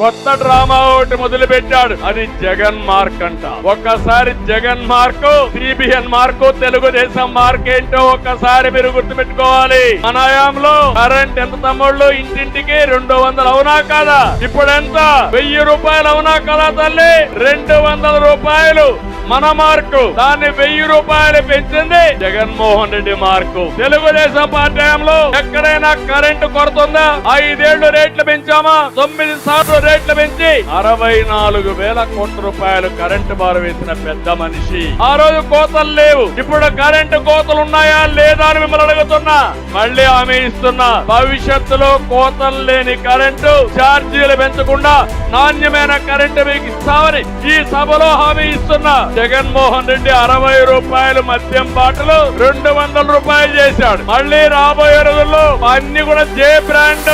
కొత్త డ్రామా ఒకటి మొదలు పెట్టాడు అది జగన్ మార్క్ అంట. ఒక్కసారి Jagan mark CBN mark Telugu Desam mark ఏంటో ఒక్కసారి మీరు గుర్తుపెట్టుకోవాలి. మన హయాంలో కరెంట్ ఎంత తమ్ముళ్ళు? ఇంటింటికి రెండు వందలు అవునా కాదా? ఇప్పుడు ఎంత? వెయ్యి రూపాయలు అవునా కదా తల్లి? రెండు వందల రూపాయలు మన మార్కు. దాన్ని వెయ్యి రూపాయలు పెంచింది జగన్మోహన్ రెడ్డి మార్కు. తెలుగుదేశం పార్టీ హయాంలో ఎక్కడైనా కరెంటు కొరత ఉందా ఐదేళ్ళు రేట్లు పెంచామా? తొమ్మిది సార్లు రేట్లు పెంచి అరవై నాలుగు వేల కోట్ల రూపాయలు కరెంటు బారు వేసిన పెద్ద మనిషి. ఆ రోజు కోతలు లేవు. ఇప్పుడు కరెంటు కోతలు ఉన్నాయా లేదా అని మిమ్మల్ని అడుగుతున్నా. మళ్ళీ హామీ ఇస్తున్నా భవిష్యత్తులో కోతలు లేని కరెంటు ఛార్జీలు పెంచకుండా నాణ్యమైన కరెంటు మీకు ఇస్తామని ఈ సభలో హామీ ఇస్తున్నా. జగన్మోహన్ రెడ్డి అరవై రూపాయలు మద్యం బాటలు రెండు వందల రూపాయలు చేశాడు. మళ్ళీ రాబోయే రోజుల్లో అన్ని కూడా J brand.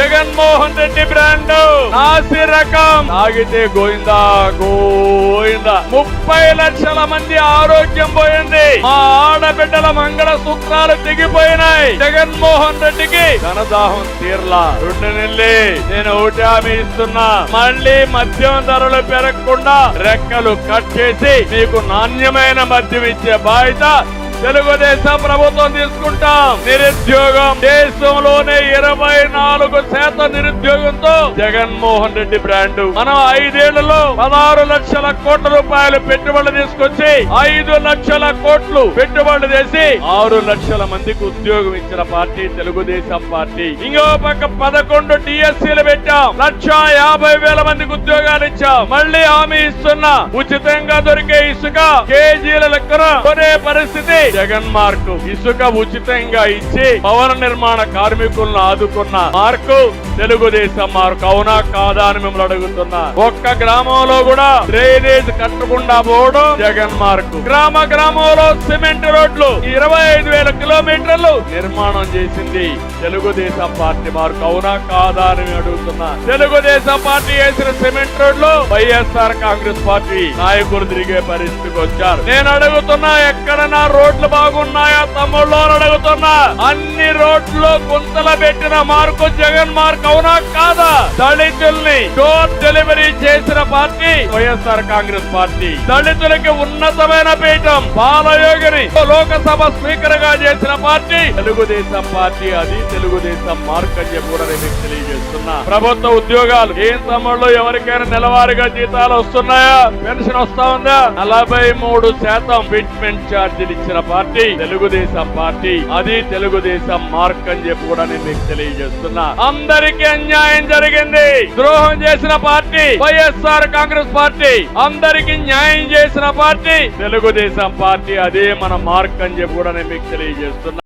Jaganmohan Reddy brand. నాసి రకం. తాగితే గోయిందా? గోయిందా. ముప్పై లక్షల మంది ఆరోగ్యం పోయింది. మా ఆడబిడ్డల మంగళ సూత్రాలు దిగిపోయినాయి జగన్మోహన్ రెడ్డికి ధనదాహం తీర్లా. రెండు నెల్లి. నేను ఒకటి హామీ ఇస్తున్నా. మళ్ళీ మద్యం ధరలు పెరగకుండా రెక్కలు కట్ చేసి మీకు నాణ్యమైన మద్యం ఇచ్చే బాధ్యత తెలుగుదేశం ప్రభుత్వం తీసుకుంటాం. నిరుద్యోగం దేశంలోనే ఇరవై నాలుగు శాతం నిరుద్యోగంతో జగన్మోహన్ రెడ్డి బ్రాండ్. మనం ఐదేళ్ళలో పదహారు లక్షల కోట్ల రూపాయలు పెట్టుబడులు తీసుకొచ్చి ఐదు లక్షల కోట్లు పెట్టుబడులు చేసి ఆరు లక్షల మందికి ఉద్యోగం ఇచ్చిన పార్టీ తెలుగుదేశం పార్టీ. ఇంకో పక్క పదకొండు టీఎస్సీలు పెట్టాం. లక్ష యాభై వేల మందికి ఉద్యోగాలు ఇచ్చాం. మళ్ళీ హామీ ఇస్తున్నా. ఉచితంగా దొరికే ఇసుక కేజీల లెక్కన కొనే పరిస్థితి జగన్ మార్కు. ఇసుక ఉచితంగా ఇచ్చి భవన నిర్మాణ కార్మికులను ఆదుకున్న మార్కు తెలుగుదేశం మార్కు. అవునా కాదా అని మిమ్మల్ని అడుగుతున్నా. ఒక్క గ్రామంలో కూడా డ్రైనేజ్ కట్టకుండా పోవడం జగన్ మార్కు. గ్రామ గ్రామంలో సిమెంట్ రోడ్లు ఇరవై ఐదు వేల కిలోమీటర్లు నిర్మాణం చేసింది తెలుగుదేశం పార్టీ మార్కు. అవునా కాదా అని అడుగుతున్నా. తెలుగుదేశం పార్టీ వేసిన సిమెంట్ రోడ్లు వైఎస్ఆర్ కాంగ్రెస్ పార్టీ నాయకులు తిరిగే పరిస్థితికి వచ్చారు. నేను అడుగుతున్నా ఎక్కడన్నా రోడ్లు బాగున్నాయా తమ్ముళ్ళు అడుగుతున్నా. అన్ని రోడ్లు గుంతలు పెట్టిన మార్కు జగన్ మార్క్ అవునా కాదా? దళితుల్ని డోర్ డెలివరీ చేసిన పార్టీ వైఎస్ఆర్ కాంగ్రెస్ పార్టీ. దళితులకి ఉన్నతమైన పీఠం బాలయోగిని లోకసభ స్పీకర్గా చేసిన పార్టీ. తెలుగుదేశం పార్టీ అది. తెలుగుదేశం మార్క్ అని చెప్పి కూడా నేను తెలియజేస్తున్నా. ప్రభుత్వ ఉద్యోగాలు. ఏం తమ్ముళ్ళు ఎవరికైనా నెలవారీగా జీతాలు వస్తున్నాయా? పెన్షన్ వస్తా ఉందా? నలభై మూడు శాతం ఫిట్మెంట్ ఛార్జీలు ఇచ్చిన పార్టీ తెలుగుదేశం పార్టీ. అది తెలుగుదేశం మార్క్ అని చెప్పి కూడా నేను మీకు తెలియజేస్తున్నా. అందరికీ అన్యాయం జరిగింది. ద్రోహం చేసిన పార్టీ వైఎస్ఆర్ కాంగ్రెస్ పార్టీ. అందరికి న్యాయం చేసిన పార్టీ తెలుగుదేశం పార్టీ. అదే మన మార్క్ అని చెప్పి కూడా నేను మీకు తెలియజేస్తున్నా.